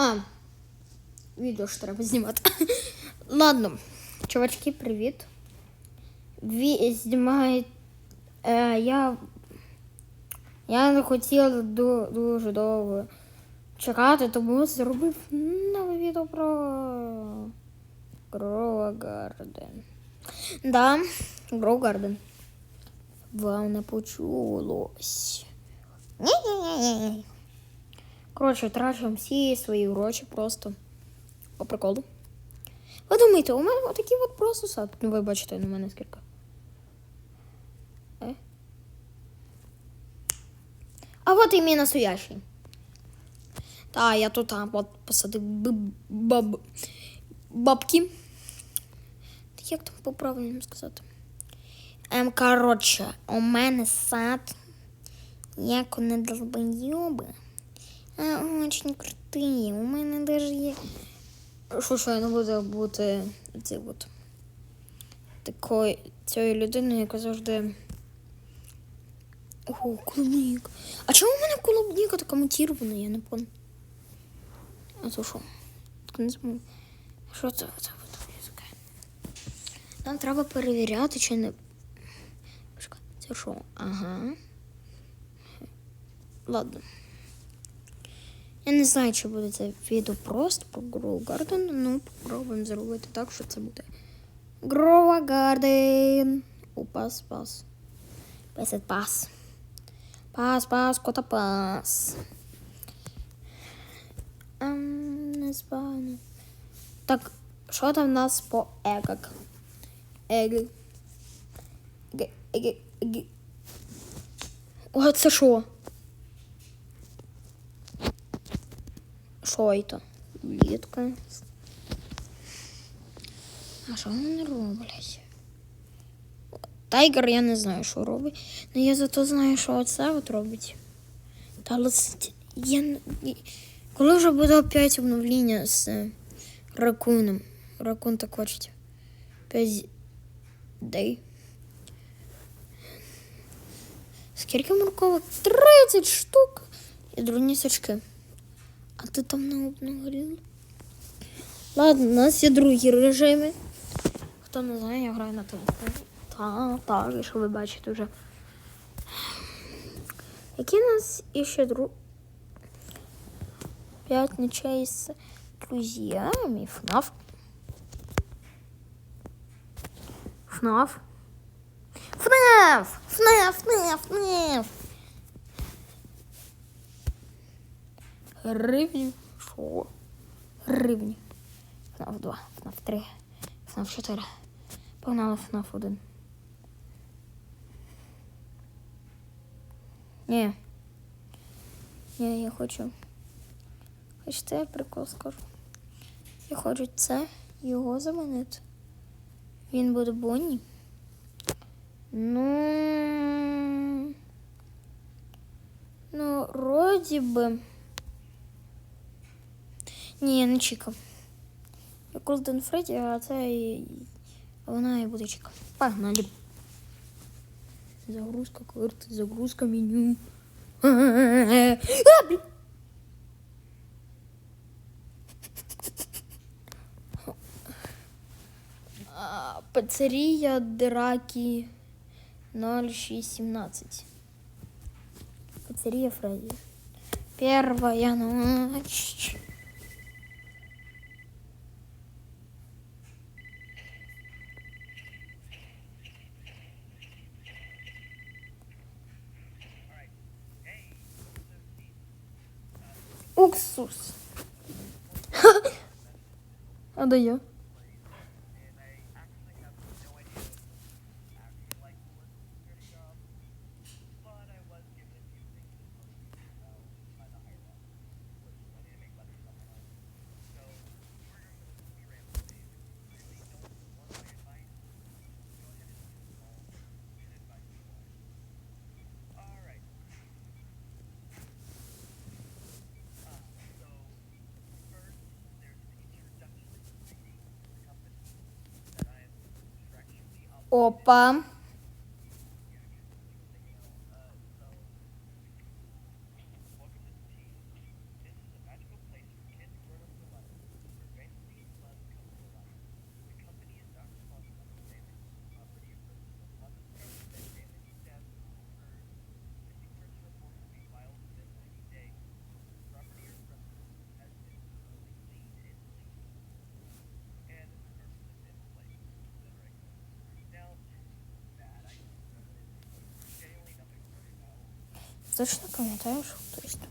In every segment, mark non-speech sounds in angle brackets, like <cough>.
А, відео ж треба знімати. <laughs> Ладно, чувачки, привіт. Ві знімає. Е, я. Я не хотіла ду- дуже довго чекати, тому зробив нове відео про Garden. Да, Garden. Вам не почулось. Ні-ні-ні. Коротше, трачу всі свої гроші просто по приколу. Ви думаєте, у мене отакий от просто сад. Ну, ви бачите, на мене скільки. Е? А от і мій настоящий. Та, я тут а, от посадив баб, бабки. Та Як там по-правильному сказати? Ем, коротше, у мене сад, як не долбойоби. А, очень крутий. У мене даже є. Що що я не буду бути це от такою цією людиною, яка завжди. О, клубника. А чому у мене клубника така мутірована, я не понял. А то що? Не знаю. Що це? Таке? Нам треба перевіряти, чи не. Це що? Ага. Ладно. Я не знаю, чи буде це відео просто про Grow Garden, ну попробуємо зробити так, що це буде Grow Garden. О, пас, пас. Песет пас. Пас, пас, кота пас. Ем, не знаю. Так, що там в нас по егах? Еги. Еги, еги, еги. О, це що? Що це? Влітка. А що вони роблять? Тайгер я не знаю, що робить. Ну я зато знаю, що оце от робить. Та я Коли вже буде опять обновлення з е, ракуном? Ракун так хоче. 5 дей. Скільки морковок? 30 штук. І дурні сачки. А ти там не обновив? Ладно, у нас є другі режими. Хто не знає, я граю на телефоні. Та, так, якщо ви бачите вже. Які у нас іще друг... П'ять ночей з друзьями. ФНАФ. ФНАФ. ФНАФ! ФНАФ, ФНАФ, ФНАФ! Гривні. Що? Гривні. ФНАФ 2, ФНАФ 3, ФНАФ 4. Погнали ФНАФ 1. Ні. Ні, я хочу. Хочете, я прикол скажу. Я хочу це його замінити. Він буде Бонні. Ну. Ну, вроді би. Ні, не Чіка. Я Голден Фредді, а це і... а вона і буде Чіка. Погнали. Загрузка карты, загрузка меню. А, блин. А, Пиццерія Драки 0617. Пиццерия Фредди. Первая ночь. Уксус. <laughs> А да я? Опа. Точно пам'ятаю, що хтось там.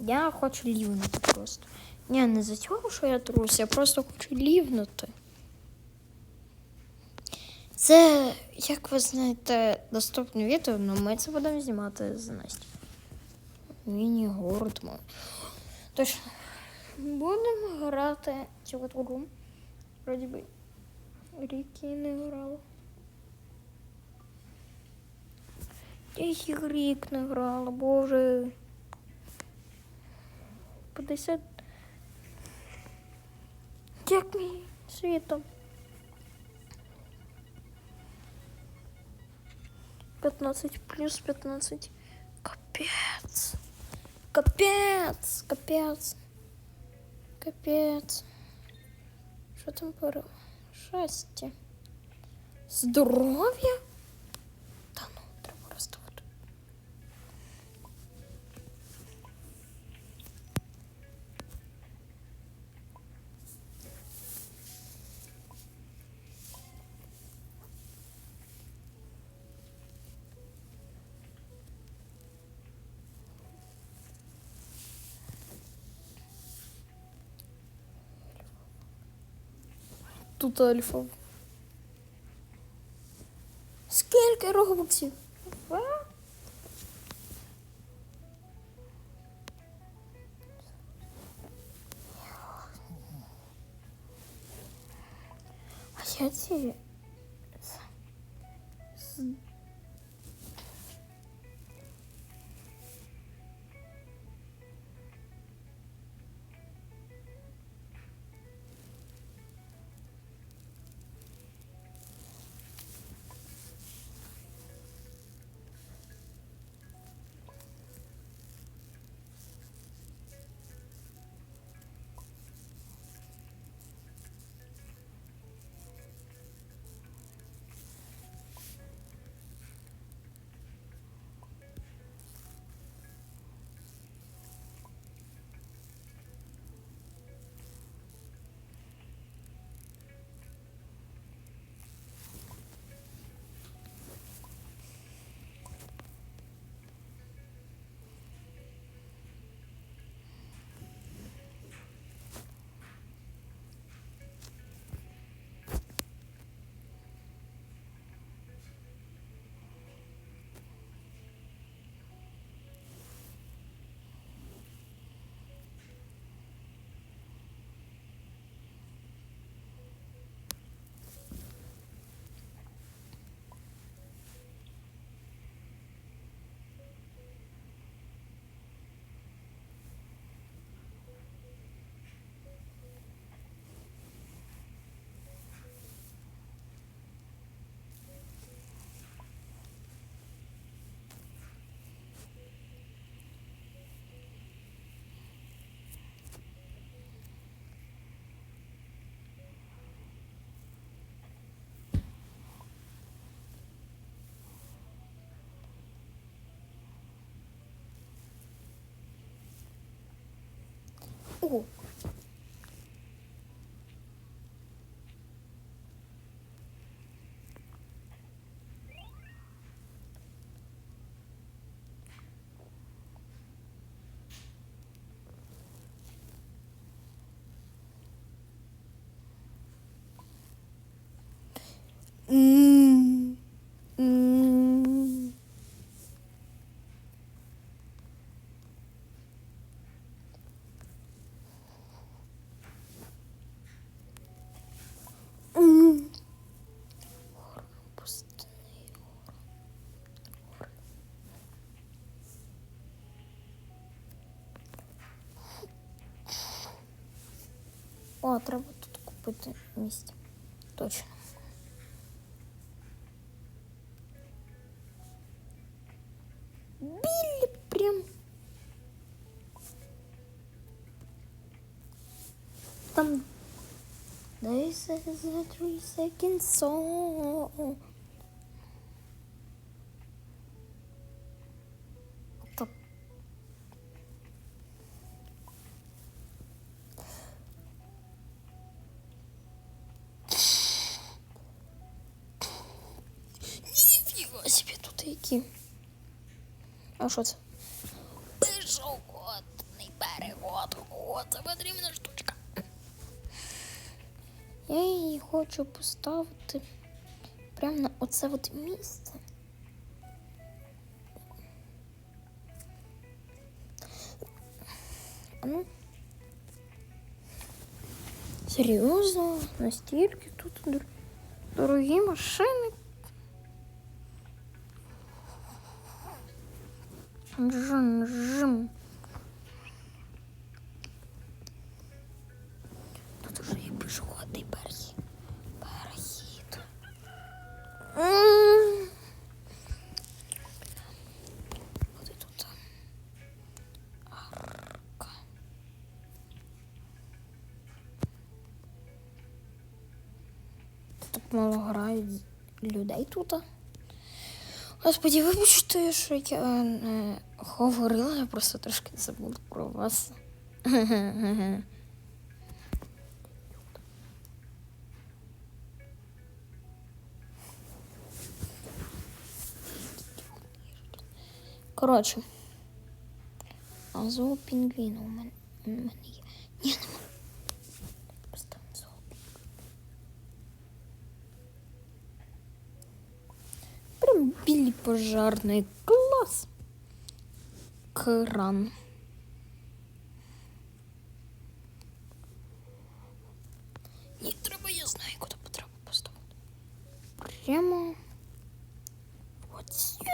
Я хочу лівнути просто. Ні, не за цього, що я трус, я просто хочу лівнути. Це, як ви знаєте, доступне відео, але ми це будемо знімати з Настю. Міні-город мой. Точно. Будемо грати от гру. Вроді би. Ріки не грала. Я їх рік не грала, боже. 50. Як мій світом. 15 плюс 15. Капець. Капець. Капець. Капець. Що там пере? Щастя. Здоров'я? Тут альфа. Скільки робоксів? А? Я ці... О. М, О, треба тут купити місце. Точно. Білі прям. Там This is a three second song. А що це? Пішохідний переход. О, це потрібна штучка. Я її хочу поставити прямо на оце от місце. Ну. Серйозно, настільки тут дор- дорогі машини. Жим, жим. Тут уже є пішохідний перехід. Перехід. Буде тут. Арка. Так мало грають людей тут. Господи, вибачте, що я говорила, я просто трошки забула про вас. Коротше. А зоопінгвіну у мене, у є. Ні, нема. Прям білий пожарний клас. Кран. Ні, треба, я знаю, куди потрібно поставити. Прямо от сюди.